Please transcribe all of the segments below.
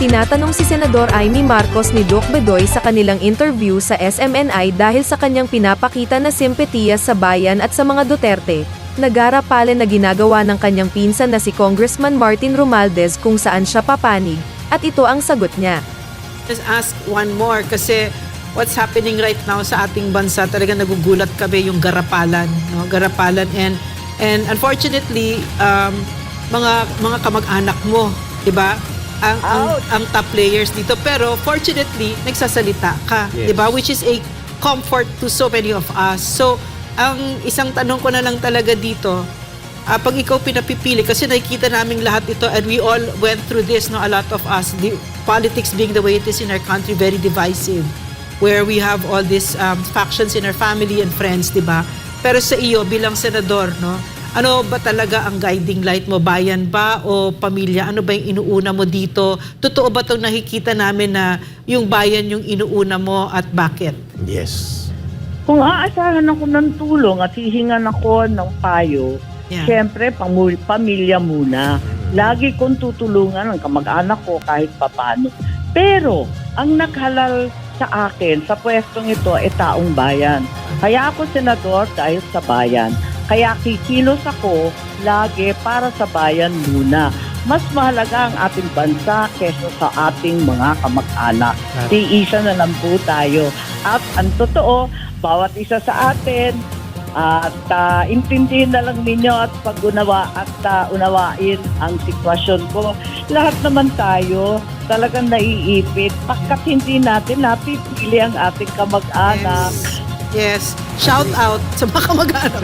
Tinatanong si Senador Amy Marcos ni Doc Bedoy sa kanilang interview sa SMNI dahil sa kanyang pinapakita na simpatiya sa bayan at sa mga Duterte, nagarapale na ginagawa ng kanyang pinsan na si Congressman Martin Romualdez kung saan siya papanig, at ito ang sagot niya. Just ask one more kasi what's happening right now sa ating bansa talaga nagugulat kami yung garapalan no garapalan and and unfortunately um, mga mga kamag-anak mo 'di ba ang, ang ang top players dito. Pero fortunately nagsasalita ka 'di ba? Which is a comfort to so many of us. So ang isang tanong ko na lang talaga dito Ah, pag ikaw pinapipili kasi nakikita namin lahat ito and we all went through this no a lot of us the politics being the way it is in our country very divisive where we have all these um, factions in our family and friends di ba? Pero sa iyo bilang senador no ano ba talaga ang guiding light mo bayan ba o pamilya ano ba yung inuuna mo dito totoo ba 'tong nakikita namin na yung bayan yung inuuna mo at bakit Yes. Kung aasahan ako ng tulong at hihingan ako ng payo, Yeah. Siyempre, pamu- pamilya muna. Lagi kong tutulungan ang kamag-anak ko kahit papano. Pero, ang naghalal sa akin, sa pwestong ito, ay taong bayan. Kaya ako senador dahil sa bayan. Kaya kikilos ako lagi para sa bayan muna. Mas mahalaga ang ating bansa kesa sa ating mga kamag-anak. Tiisa na lang po tayo. At ang totoo, bawat isa sa atin, at uh, intindihin na lang ninyo at pag-unawa at ah, unawain ang sitwasyon ko. Lahat naman tayo talagang naiipit pagkat hindi natin napipili ang ating kamag-anak. yes shout out sa mga kamag-anak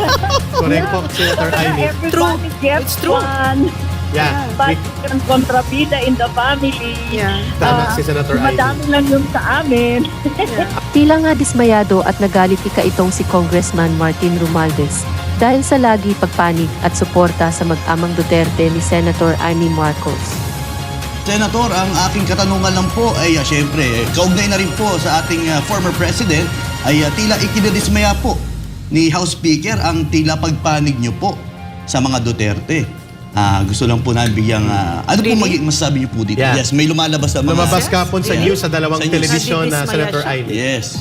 Correct po, Senator Amy. everybody gets It's true. one. Yeah. But we- yung kontrabida in the family. yeah Tama Ah, si Senator Amy. Madami lang yun sa amin. Tila nga dismayado at nagalit ika itong si Congressman Martin Romualdez dahil sa lagi pagpanig at suporta sa mag-amang Duterte ni Senator Amy Marcos. Senator, ang aking katanungan lang po ay uh, syempre, eh, kaugnay na rin po sa ating ah, former president ay ah, tila ikinadismaya po ni House Speaker ang tila pagpanig niyo po sa mga Duterte. Ah, gusto lang po namin bigyang ah, ano po Really? magiging masasabi niyo po dito? Yeah. Yes, may lumalabas sa mga Lumabas kapon sa Yeah. news sa dalawang Sa news. telebisyon na Senator. Amy. Yes.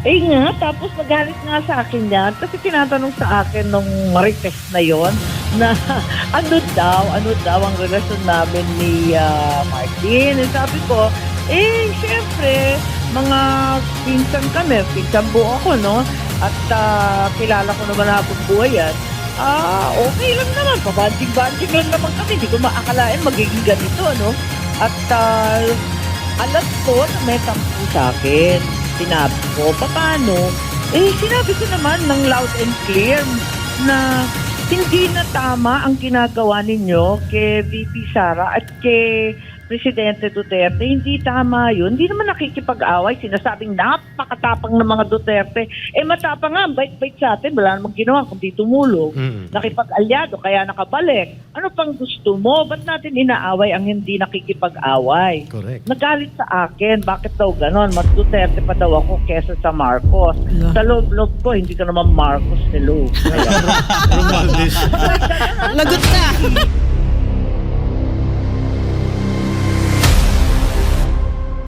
Eh nga, tapos nagalit nga sa akin yan. Kasi tinatanong sa akin nung marites na yon na ano daw, ano daw ang relasyon namin ni ah, Martin. Eh, sabi ko, eh, syempre, mga pinsan kami, pinsan buo ako, no? At ah, kilala ko naman habang buhay yan. Ah, okay lang naman. Pabanding-banding lang naman kami. Hindi ko maakalain magiging ganito, no? At ah, alam ko na may tampo sa akin. Sinabi ko, paano? Eh, sinabi ko naman ng loud and clear na hindi na tama ang ginagawa ninyo kay VP Sara at kay Presidente Duterte. Hindi tama yun. Hindi naman nakikipag-away. Sinasabing napakatapang ng mga Duterte. Eh, matapang nga. Bait-bait sa atin. Wala namang ginawa kundi tumulong Mm. nakipag-alyado, kaya nakabalik. Ano pang gusto mo? Ba't natin inaaway ang hindi nakikipag-away? Correct. Nagalit sa akin, bakit daw ganon? Mas Duterte pa daw ako kesa sa Marcos. Ala. Sa loob-loob ko, hindi ka naman Marcos ni Lou. Lagot ka